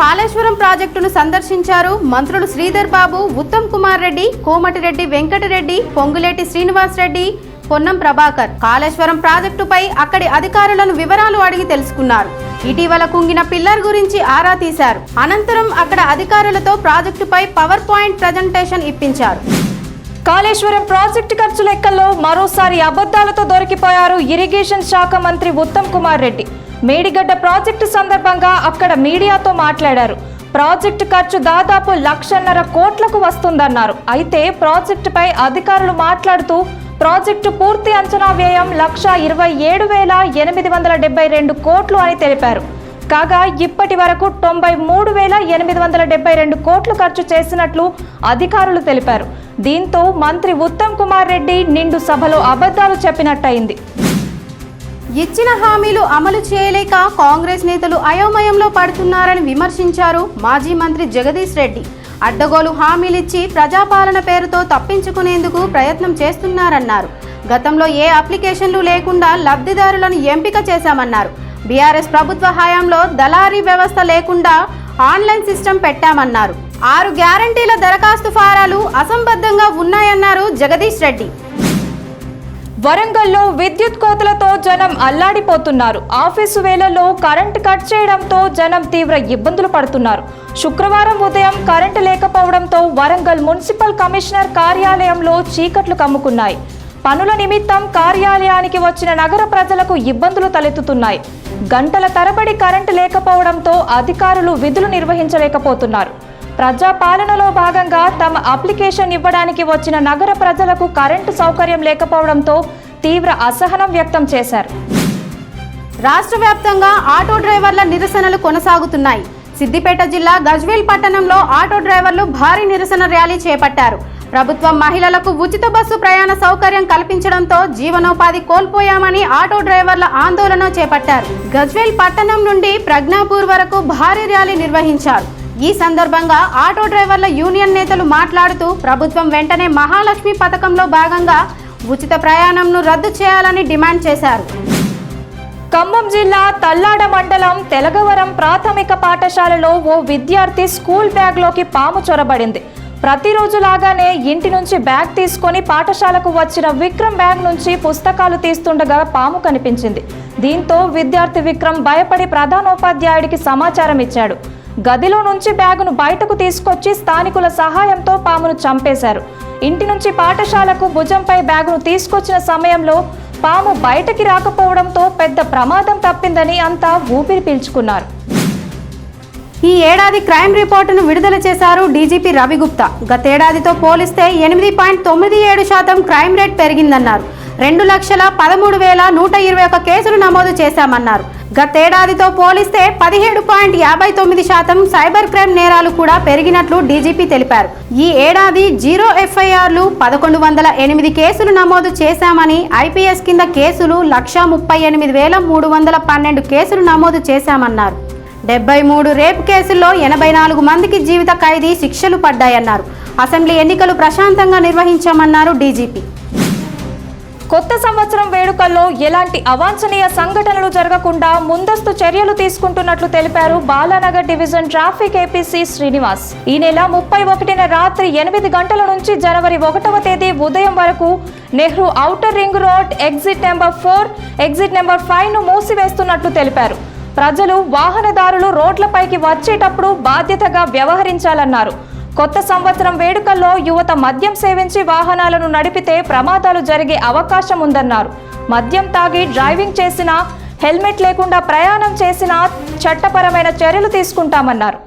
కాళేశ్వరం ప్రాజెక్టును సందర్శించారు మంత్రులు శ్రీధర్ బాబు ఉత్తమ్ కుమార్ రెడ్డి కోమటిరెడ్డి వెంకటరెడ్డి పొంగులేటి శ్రీనివాస్ రెడ్డి పొన్నం ప్రభాకర్. కాళేశ్వరం ప్రాజెక్టుపై అక్కడి అధికారులను వివరాలు అడిగి తెలుసుకున్నారు. ఇటీవల కుంగిన పిల్లర్ గురించి ఆరా తీశారు. అనంతరం అక్కడ అధికారులతో ప్రాజెక్టుపై పవర్ పాయింట్ ప్రజెంటేషన్ ఇప్పించారు. కాళేశ్వరం ప్రాజెక్టు ఖర్చు లెక్కల్లో మరోసారి అబద్ధాలతో దొరికిపోయారు ఇరిగేషన్ శాఖ మంత్రి ఉత్తమ్ కుమార్ రెడ్డి. మేడిగడ్డ ప్రాజెక్టు సందర్భంగా అక్కడ మీడియాతో మాట్లాడారు. ప్రాజెక్టు ఖర్చు దాదాపు లక్షన్నర కోట్లకు వస్తుందన్నారు. అయితే ప్రాజెక్టుపై అధికారులు మాట్లాడుతూ ప్రాజెక్టు పూర్తి అంచనా వ్యయం లక్ష ఇరవై ఏడు వేల ఎనిమిది వందల డెబ్బై రెండు కోట్లు అని తెలిపారు. కాగా ఇప్పటి వరకు తొంభై మూడు వేల ఎనిమిది వందల డెబ్బై రెండు కోట్లు ఖర్చు చేసినట్లు అధికారులు తెలిపారు. దీంతో మంత్రి ఉత్తమ్ కుమార్ రెడ్డి నిండు సభలో అబద్ధాలు చెప్పినట్టయింది. ఇచ్చిన హామీలు అమలు చేయలేక కాంగ్రెస్ నేతలు అయోమయంలో పడుతున్నారని విమర్శించారు మాజీ మంత్రి జగదీష్ రెడ్డి. అడ్డగోలు హామీలిచ్చి ప్రజాపాలన పేరుతో తప్పించుకునేందుకు ప్రయత్నం చేస్తున్నారన్నారు. గతంలో ఏ అప్లికేషన్లు లేకుండా లబ్ధిదారులను ఎంపిక చేశామన్నారు. బీఆర్ఎస్ ప్రభుత్వ హయాంలో దళారీ వ్యవస్థ లేకుండా ఆన్లైన్ సిస్టమ్ పెట్టామన్నారు. ఆరు గ్యారంటీల దరఖాస్తు ఫారాలు అసంబద్ధంగా ఉన్నాయన్నారు జగదీష్ రెడ్డి. వరంగల్లో విద్యుత్ కోతలతో జనం అల్లాడిపోతున్నారు. ఆఫీసు వేళల్లో కరెంట్ కట్ చేయడంతో జనం తీవ్ర ఇబ్బందులు పడుతున్నారు. శుక్రవారం ఉదయం కరెంటు లేకపోవడంతో వరంగల్ మున్సిపల్ కమిషనర్ కార్యాలయంలో చీకట్లు కమ్ముకున్నాయి. పనుల నిమిత్తం కార్యాలయానికి వచ్చిన నగర ప్రజలకు ఇబ్బందులు తలెత్తుతున్నాయి. గంటల తరబడి కరెంటు లేకపోవడంతో అధికారులు విధులు నిర్వహించలేకపోతున్నారు. ప్రజాపాలనలో భాగంగా తమ అప్లికేషన్ ఇవ్వడానికి వచ్చిన నగర ప్రజలకు కరెంటు సౌకర్యం లేకపోవడంతో తీవ్ర అసహనం వ్యక్తం చేశారు. రాష్ట్ర వ్యాప్తంగా ఆటో డ్రైవర్ల నిరసనలు కొనసాగుతున్నాయి. సిద్దిపేట జిల్లా గజ్వేల్ పట్టణంలో ఆటో డ్రైవర్లు భారీ నిరసన ర్యాలీ చేపట్టారు. ప్రభుత్వం మహిళలకు ఉచిత బస్సు ప్రయాణ సౌకర్యం కల్పించడంతో జీవనోపాధి కోల్పోయామని ఆటో డ్రైవర్ల ఆందోళన చేపట్టారు. గజ్వేల్ పట్టణం నుండి ప్రజ్ఞాపూర్ వరకు భారీ ర్యాలీ నిర్వహించారు. ఈ సందర్భంగా ఆటో డ్రైవర్ల యూనియన్ నేతలు మాట్లాడుతూ ప్రభుత్వం వెంటనే మహాలక్ష్మి పథకంలో భాగంగా ఉచిత ప్రయాణంను రద్దు చేయాలని డిమాండ్ చేశారు. ఖమ్మం జిల్లా తల్లాడ మండలం తెలగవరం ప్రాథమిక పాఠశాలలో ఓ విద్యార్థి స్కూల్ బ్యాగ్లోకి పాము చొరబడింది. ప్రతిరోజు లాగానే ఇంటి నుంచి బ్యాగ్ తీసుకొని పాఠశాలకు వచ్చిన విక్రమ్ బ్యాగ్ నుంచి పుస్తకాలు తీస్తుండగా పాము కనిపించింది. దీంతో విద్యార్థి విక్రమ్ భయపడి ప్రధానోపాధ్యాయుడికి సమాచారం ఇచ్చాడు గదిలో నుంచి బ్యాగును బయటకు తీసుకొచ్చి స్థానికుల సహాయంతో పామును చంపేశారు. ఇంటి నుంచి పాఠశాలకు భుజంపై బ్యాగును తీసుకొచ్చిన సమయంలో పాము బయటకి రాకపోవడంతో పెద్ద ప్రమాదం తప్పిందని అంతా ఊపిరి పీల్చుకున్నారు. ఈ ఏడాది క్రైమ్ రిపోర్టును విడుదల చేశారు డీజీపీ రవిగుప్తా. గతేడాదితో పోలిస్తే ఎనిమిది పాయింట్ తొమ్మిది ఏడు శాతం క్రైమ్ రేట్ పెరిగిందన్నారు. రెండు లక్షల పదమూడు వేల నూట ఇరవై ఒక్క కేసులు నమోదు చేశామన్నారు. గతేడాదితో పోలిస్తే పదిహేడు పాయింట్ యాభై తొమ్మిది శాతం సైబర్ క్రైమ్ నేరాలు కూడా పెరిగినట్లు డీజీపీ తెలిపారు. ఈ ఏడాది జీరో ఎఫ్ఐఆర్లు పదకొండు వందల ఎనిమిది కేసులు నమోదు చేశామని ఐపీఎస్ కింద కేసులు లక్ష ముప్పై ఎనిమిది వేల మూడు వందల పన్నెండు కేసులు నమోదు చేశామన్నారు. డెబ్బై మూడు రేప్ కేసుల్లో ఎనభై నాలుగు మందికి జీవిత ఖైదీ శిక్షలు పడ్డాయన్నారు. అసెంబ్లీ ఎన్నికలు ప్రశాంతంగా నిర్వహించామన్నారు డీజీపీ. కొత్త సంవత్సరం వేడుకల్లో ఎలాంటి అవాంఛనీయ సంఘటనలు జరగకుండా ముందస్తు చర్యలు తీసుకుంటున్నట్లు తెలిపారు Balanagar division traffic APC Srinivas. ఈ నెల ముప్పై ఒకటిన రాత్రి ఎనిమిది గంటల నుంచి జనవరి ఒకటవ తేదీ ఉదయం వరకు Nehru outer ring road exit number four exit number ఫైవ్ను మూసివేస్తున్నట్లు తెలిపారు. ప్రజలు వాహనదారులు రోడ్లపైకి వచ్చేటప్పుడు బాధ్యతగా వ్యవహరించాలన్నారు. కొత్త సంవత్సరం వేడుకల్లో యువత మద్యం సేవించి వాహనాలను నడిపితే ప్రమాదాలు జరిగే అవకాశం ఉందన్నారు. మద్యం తాగి డ్రైవింగ్ చేసినా హెల్మెట్ లేకుండా ప్రయాణం చేసినా చట్టపరమైన చర్యలు తీసుకుంటామన్నారు.